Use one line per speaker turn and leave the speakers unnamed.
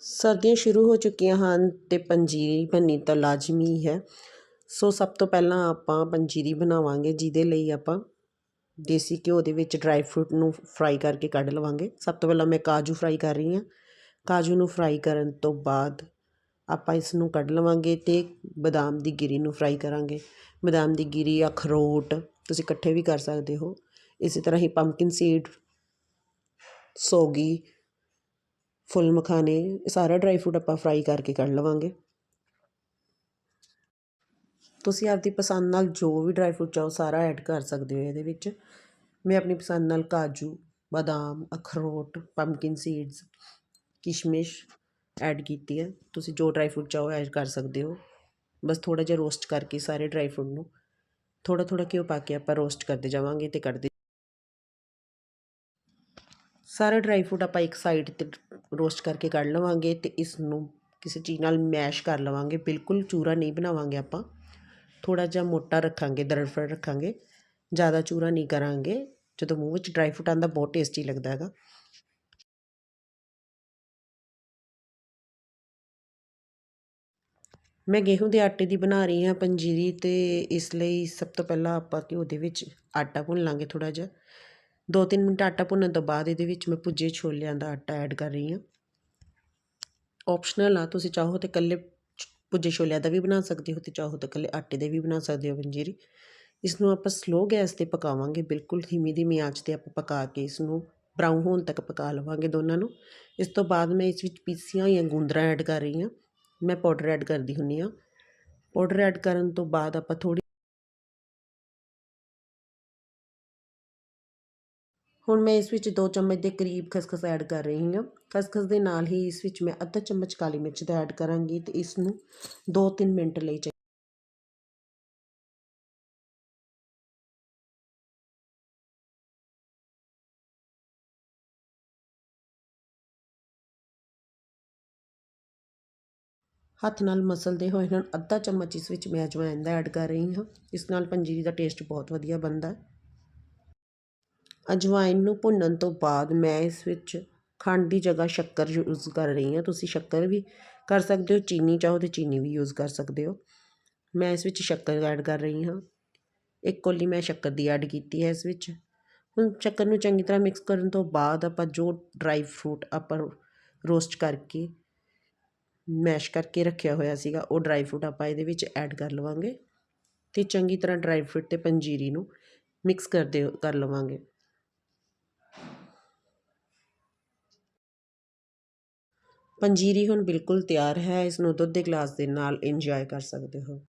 ਸਰਦੀਆਂ ਸ਼ੁਰੂ ਹੋ ਚੁੱਕੀਆਂ ਹਨ ਅਤੇ ਪੰਜੀਰੀ ਬਣਨੀ ਤਾਂ ਲਾਜ਼ਮੀ ਹੈ ਸੋ ਸਭ ਤੋਂ ਪਹਿਲਾਂ ਆਪਾਂ ਪੰਜੀਰੀ ਬਣਾਵਾਂਗੇ, ਜਿਹਦੇ ਲਈ ਆਪਾਂ ਦੇਸੀ ਘਿਓ ਦੇ ਵਿੱਚ ਡਰਾਈ ਫਰੂਟ ਨੂੰ ਫਰਾਈ ਕਰਕੇ ਕੱਢ ਲਵਾਂਗੇ। ਸਭ ਤੋਂ ਪਹਿਲਾਂ ਮੈਂ ਕਾਜੂ ਫਰਾਈ ਕਰ ਰਹੀ ਹਾਂ। ਕਾਜੂ ਨੂੰ ਫਰਾਈ ਕਰਨ ਤੋਂ ਬਾਅਦ ਆਪਾਂ ਇਸ ਨੂੰ ਕੱਢ ਲਵਾਂਗੇ ਅਤੇ ਬਦਾਮ ਦੀ ਗਿਰੀ ਨੂੰ ਫਰਾਈ ਕਰਾਂਗੇ। ਬਦਾਮ ਦੀ ਗਿਰੀ, ਅਖਰੋਟ ਤੁਸੀਂ ਇਕੱਠੇ ਵੀ ਕਰ ਸਕਦੇ ਹੋ। ਇਸੇ ਤਰ੍ਹਾਂ ਹੀ ਪੰਪਕਿਨ ਸੀਡ ਸੋਗੀ ਫੁੱਲ ਮਖਾਣੇ ਇਹ ਸਾਰਾ ਡਰਾਈ ਫਰੂਟ ਆਪਾਂ ਫਰਾਈ ਕਰਕੇ ਕੱਢ ਲਵਾਂਗੇ। ਤੁਸੀਂ ਆਪਦੀ ਪਸੰਦ ਨਾਲ ਜੋ ਵੀ ਡਰਾਈ ਫਰੂਟ ਚਾਹੋ, ਸਾਰਾ ਐਡ ਕਰ ਸਕਦੇ ਹੋ ਇਹਦੇ ਵਿੱਚ। ਮੈਂ ਆਪਣੀ ਪਸੰਦ ਨਾਲ ਕਾਜੂ, ਬਦਾਮ, ਅਖਰੋਟ ਪੰਪਕਿਨ ਸੀਡਸ ਕਿਸ਼ਮਿਸ਼ ਐਡ ਕੀਤੀ ਹੈ। ਤੁਸੀਂ ਜੋ ਡਰਾਈ ਫਰੂਟ ਚਾਹੋ ਐਡ ਕਰ ਸਕਦੇ ਹੋ। ਬਸ ਥੋੜਾ ਜਿਹਾ ਰੋਸਟ ਕਰਕੇ ਸਾਰੇ ਡਰਾਈ ਫਰੂਟ ਨੂੰ ਥੋੜਾ ਥੋੜਾ ਘਿਓ ਪਾ ਕੇ ਆਪਾਂ ਰੋਸਟ ਕਰਦੇ ਜਾਵਾਂਗੇ ਤੇ ਕੱਢਦੇ ਸਾਰਾ ਡਰਾਈ ਫਰੂਟ ਆਪਾਂ ਇੱਕ ਸਾਈਡ ਤੇ ਰੋਸਟ ਕਰਕੇ ਕੱਢ ਲਵਾਂਗੇ ਤੇ ਇਸ ਨੂੰ ਕਿਸੇ ਚੀਜ਼ ਨਾਲ ਮੈਸ਼ ਕਰ ਲਵਾਂਗੇ। ਬਿਲਕੁਲ ਚੂਰਾ ਨਹੀਂ ਬਣਾਵਾਂਗੇ ਆਪਾਂ। ਥੋੜਾ ਜਿਹਾ ਮੋਟਾ ਰੱਖਾਂਗੇ ਦਰਫੜ ਰੱਖਾਂਗੇ। ਜ਼ਿਆਦਾ ਚੂਰਾ ਨਹੀਂ ਕਰਾਂਗੇ। ਜਦੋਂ ਮੂੰਹ ਵਿੱਚ ਡਰਾਈ ਫਰੂਟ ਆਂਦਾ ਬਹੁਤ ਟੇਸਟੀ ਲੱਗਦਾ ਹੈਗਾ। ਮੈਂ ਗੇਹੂੰ ਦੇ ਆਟੇ ਦੀ ਬਣਾ ਰਹੀ ਹਾਂ, ਪੰਜੀਰੀ ਤੇ ਇਸ ਲਈ ਸਭ ਤੋਂ ਪਹਿਲਾਂ ਆਪਾਂ ਘਿਓ ਦੇ ਵਿੱਚ ਆਟਾ ਭੁੰਨ ਲਾਂਗੇ ਥੋੜਾ ਜਿਹਾ। ਦੋ ਤਿੰਨ ਮਿੰਟ ਆਟਾ ਭੁੰਨਣ ਤੋਂ ਬਾਅਦ ਇਹਦੇ ਵਿੱਚ ਮੈਂ ਭੁੱਜੇ ਛੋਲਿਆਂ ਦਾ ਆਟਾ ਐਡ ਕਰ ਰਹੀ ਹਾਂ। ਆਪਸ਼ਨਲ ਆ, ਤੁਸੀਂ ਚਾਹੋ ਤਾਂ ਇਕੱਲੇ ਭੁੱਜੇ ਛੋਲਿਆਂ ਦਾ ਵੀ ਬਣਾ ਸਕਦੇ ਹੋ ਤੇ ਚਾਹੋ ਤਾਂ ਇਕੱਲੇ ਆਟੇ ਦੇ ਵੀ ਬਣਾ ਸਕਦੇ ਹੋ ਪੰਜੀਰੀ। ਇਸ ਨੂੰ ਆਪਾਂ ਸਲੋ ਗੈਸ ਤੇ ਪਕਾਵਾਂਗੇ, ਬਿਲਕੁਲ ਧੀਮੀ ਧੀਮੀ ਆਂਚ ਤੇ ਆਪਾਂ ਪਕਾ ਕੇ ਇਸ ਨੂੰ ਬਰਾਊਨ ਹੋਣ ਤੱਕ ਪਕਾ ਲਵਾਂਗੇ ਦੋਨਾਂ ਨੂੰ। ਇਸ ਤੋਂ ਬਾਅਦ ਮੈਂ ਇਸ ਵਿੱਚ ਪੀਸੀਆਂ ਹੋਈਆਂ ਗੁੰਦਰਾਂ ਐਡ ਕਰ ਰਹੀ ਹਾਂ। ਮੈਂ ਪਾਊਡਰ ਐਡ ਕਰਦੀ ਹੁੰਨੀ ਆ ਪਾਊਡਰ ਐਡ ਕਰਨ ਤੋਂ ਬਾਅਦ ਆਪਾਂ ਥੋੜੀ ਹੁਣ ਮੈਂ ਇਸ ਵਿੱਚ 2 ਚਮਚ ਦੇ ਕਰੀਬ ਖਸਖਸ ਐਡ ਕਰ ਰਹੀ ਹਾਂ। ਖਸਖਸ ਦੇ ਨਾਲ ਹੀ ਇਸ ਵਿੱਚ ਮੈਂ ਅੱਧਾ ਚਮਚ ਕਾਲੀ ਮਿਰਚ ਦਾ ਐਡ ਕਰਾਂਗੀ ਤੇ ਇਸ ਨੂੰ 2-3 ਮਿੰਟ ਲਈ ਹੱਥ ਨਾਲ ਮਸਲਦੇ ਹੋਏ ਹੁਣ ਅੱਧਾ ਚਮਚ ਇਸ ਵਿੱਚ ਮੈਂ ਅਜਵਾਇਣ ਦਾ ਐਡ ਕਰ ਰਹੀ ਹਾਂ। ਇਸ ਨਾਲ ਪੰਜੀਰੀ ਦਾ ਟੇਸਟ ਬਹੁਤ ਵਧੀਆ ਬਣਦਾ ਹੈ। ਅਜਵਾਇਣ ਨੂੰ ਭੁੰਨਣ ਤੋਂ ਬਾਅਦ ਮੈਂ ਇਸ ਵਿੱਚ ਖੰਡ ਦੀ ਜਗ੍ਹਾ ਸ਼ੱਕਰ ਯੂਜ਼ ਕਰ ਰਹੀ ਹਾਂ। ਤੁਸੀਂ ਸ਼ੱਕਰ ਵੀ ਕਰ ਸਕਦੇ ਹੋ, ਚੀਨੀ ਚਾਹੋ ਤੇ ਚੀਨੀ ਵੀ ਯੂਜ਼ ਕਰ ਸਕਦੇ ਹੋ। ਮੈਂ ਇਸ ਵਿੱਚ ਸ਼ੱਕਰ ਐਡ ਕਰ ਰਹੀ ਹਾਂ। ਇੱਕ ਕੋਲੀ ਮੈਂ ਸ਼ੱਕਰ ਦੀ ਐਡ ਕੀਤੀ ਹੈ ਇਸ ਵਿੱਚ। ਹੁਣ ਸ਼ੱਕਰ ਨੂੰ ਚੰਗੀ ਤਰ੍ਹਾਂ ਮਿਕਸ ਕਰਨ ਤੋਂ ਬਾਅਦ ਆਪਾਂ ਜੋ ਡਰਾਈ ਫਰੂਟ ਆਪਾਂ ਰੋਸਟ ਕਰਕੇ ਮੈਸ਼ ਕਰਕੇ ਰੱਖਿਆ ਹੋਇਆ ਸੀਗਾ, ਉਹ ਡਰਾਈ ਫਰੂਟ ਆਪਾਂ ਇਹਦੇ ਵਿੱਚ ਐਡ ਕਰ ਲਵਾਂਗੇ। ਤੇ ਚੰਗੀ ਤਰ੍ਹਾਂ ਡਰਾਈ ਫਰੂਟ ਤੇ ਪੰਜੀਰੀ ਨੂੰ ਮਿਕਸ ਕਰਦੇ ਕਰ ਲਵਾਂਗੇ। ਪੰਜੀਰੀ ਹੁਣ ਬਿਲਕੁਲ ਤਿਆਰ ਹੈ, ਇਸ ਨੂੰ ਦੁੱਧ ਦੇ ਗਲਾਸ ਦੇ ਨਾਲ ਇੰਜੋਏ ਕਰ ਸਕਦੇ ਹੋ।